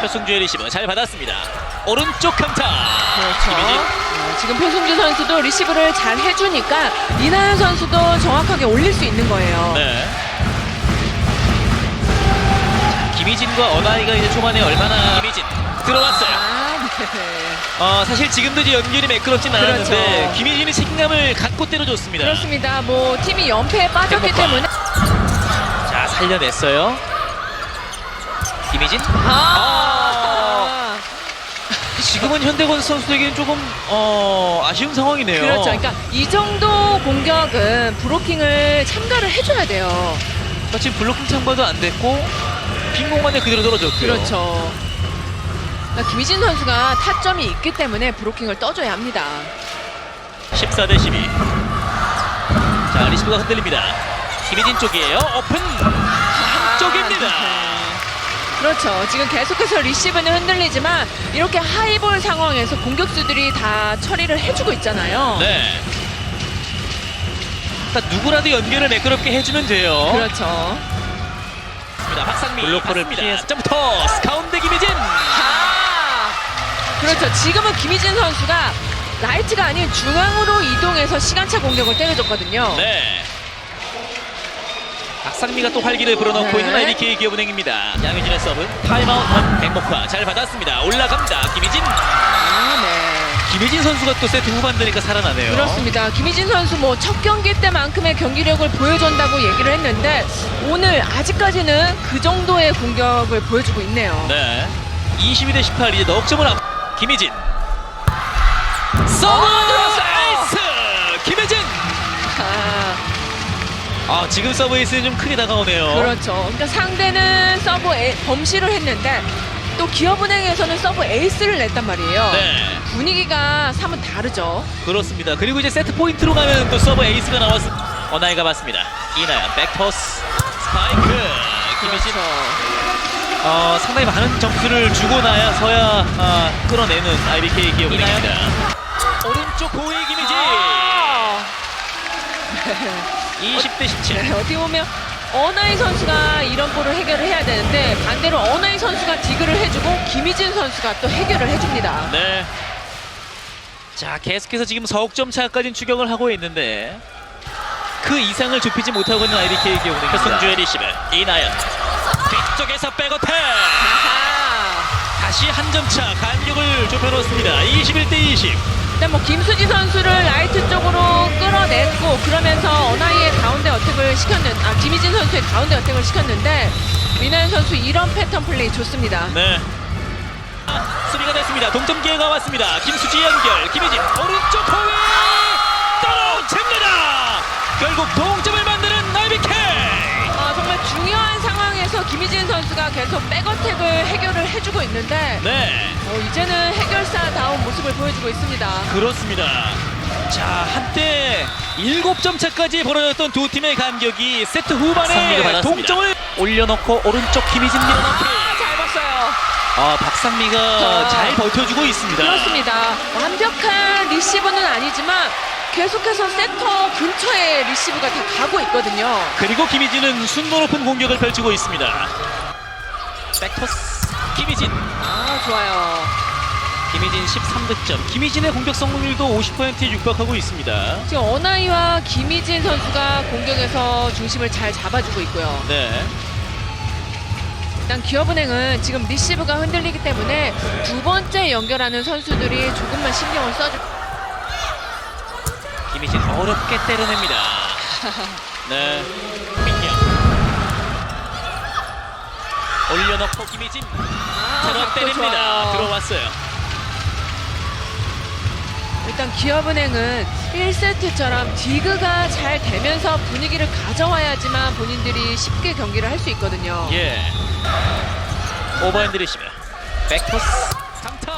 표승주의 리시브 잘 받았습니다. 오른쪽 강타. 그렇죠. 김희진. 어, 지금 표승주 선수도 리시브를 잘 해주니까 이나연 선수도 정확하게 올릴 수 있는 거예요. 네. 자, 김희진과 어나이가 이제 초반에 얼마나 김희진 들어왔어요. 아, 네. 어, 사실 지금도 이제 연결이 매끄럽진 않았는데 그렇죠. 김희진이 책임감을 갖고 때려줬습니다. 그렇습니다. 뭐 팀이 연패에 빠졌기. 때문에 자 살려냈어요. 김희진. 아, 지금은 현대건 선수에게는 조금 어, 아쉬운 상황이네요. 그렇죠. 그러니까 이 정도 공격은 브로킹을 참가를 해줘야 돼요. 지금 블로킹 참가도 안 됐고 빈 공간에 그대로 떨어졌고요. 그렇죠. 그러니까 김희진 선수가 타점이 있기 때문에 브로킹을 떠줘야 합니다. 14 대 12. 자 리시브가 흔들립니다. 김희진 쪽이에요. 오픈 쪽입니다. 그렇죠. 지금 계속해서 리시브는 흔들리지만 이렇게 하이볼 상황에서 공격수들이 다 처리를 해주고 있잖아요. 네. 그러니까 누구라도 연결을 매끄럽게 해주면 돼요. 그렇죠. 자, 박상미 블로커를 피해서 점프 토스 가운데 김희진. 아, 그렇죠. 지금은 김희진 선수가 라이트가 아닌 중앙으로 이동해서 시간차 공격을 때려줬거든요. 네. 박상미가 또 활기를 불어넣고 네. 있는 IBK 기업은행입니다. 양효진의 서브 타임아웃 백목화 잘 받았습니다. 올라갑니다. 김희진. 아, 네. 김혜진 선수가 또 세트 후반 되니까 살아나네요. 그렇습니다. 김희진 선수 뭐 첫 경기 때만큼의 경기력을 보여준다고 얘기를 했는데 오늘 아직까지는 그 정도의 공격을 보여주고 있네요. 네. 22 대 18 이제 넉점을 앞. 김희진. 서브 지금 서브 에이스는 좀 크게 다가오네요. 그렇죠. 그러니까 상대는 서브 에, 범실을 했는데 또 기업은행에서는 서브 에이스를 냈단 말이에요. 네. 분위기가 사뭇 다르죠. 그렇습니다. 그리고 이제 세트 포인트로 가면 또 서브 에이스가 나왔습니다. 어나이가 봤습니다. 이나연 백토스 스파이크 김희진. 어, 상당히 많은 점수를 주고 나서야 아, 끌어내는 IBK 기업입니다. 오른쪽 고위 김희진. 아! 20대 17. 네, 어떻게 보면 어나이 선수가 이런 볼을 해결을 해야 되는데 반대로 어나이 선수가 디그를 해주고 김희진 선수가 또 해결을 해줍니다. 네. 자, 계속해서 지금 서욱점 차까지 추격을 하고 있는데 그 이상을 좁히지 못하고 있는 IBK 기업입니다. 손주의 리시브 이나연 뒤쪽에서 아하. 다시 한 점 차 간격을 좁혀놓습니다. 21대 20. 일단 뭐 김수지 선수를 라이트 쪽으로 끌어냈고 그러면서 어나이의 가운데 어택을 시켰는 아 김희진 선수의 가운데 어택을 시켰는데 민현 선수 이런 패턴 플레이 좋습니다. 네. 아, 수비가 됐습니다. 동점 기회가 왔습니다. 김수지 연결, 김희진 오른쪽 호위 떨어집니다. 결국 동점을 상황에서 김희진 선수가 계속 백어택을 해결을 해주고 있는데 네, 어, 이제는 해결사다운 모습을 보여주고 있습니다. 그렇습니다. 자, 한때 7점 차까지 벌어졌던 두 팀의 간격이 세트 후반에 동점을 올려놓고 오른쪽 김희진 밀어넣기. 아, 잘 봤어요. 아, 박상미가 아. 잘 버텨주고 있습니다. 그렇습니다. 완벽한 리시브는 아니지만 계속해서 센터 근처에 리시브가 다 가고 있거든요. 그리고 김희진은 순도 높은 공격을 펼치고 있습니다. 백토스 김희진. 아 좋아요. 김희진 13득점. 김희진의 공격 성공률도 50%에 육박하고 있습니다. 지금 어나이와 김희진 선수가 공격에서 중심을 잘 잡아주고 있고요. 네. 일단 기업은행은 지금 리시브가 흔들리기 때문에 두 번째 연결하는 선수들이 조금만 신경을 써주. 김희진 어렵게 때려냅니다. 네. 민경. 올려놓고 김희진 아, 들어 각도 때립니다. 좋아요. 들어왔어요. 일단 기업은행은 1세트처럼 디그가 잘 되면서 분위기를 가져와야지만 본인들이 쉽게 경기를 할 수 있거든요. 예. 오버핸드 리시브. 백토스 3타.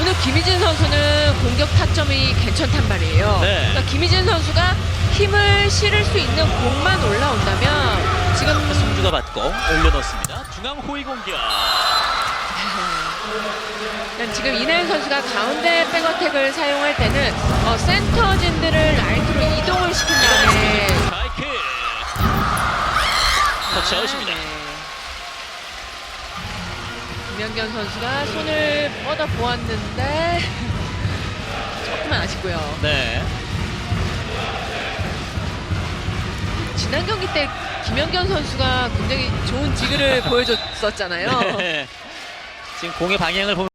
오늘 김희진 선수는 공격 타점이 괜찮단 말이에요. 네. 그러니까 김희진 선수가 힘을 실을 수 있는 공만 올라온다면 지금 송주가 받고 올려놓습니다. 중앙 호위 공격. 일단 지금 이나연 선수가 가운데 백어택을 사용할 때는 어, 센터진들을 라이트로 이동을 시킨 다음에 스파이크. 터치아웃입니다. 네. 김연경 선수가 손을 뻗어 보았는데 조금만 아쉽고요. 네. 지난 경기 때 김연경 선수가 굉장히 좋은 디그를 보여줬었잖아요. 네. 지금 공의 방향을 보면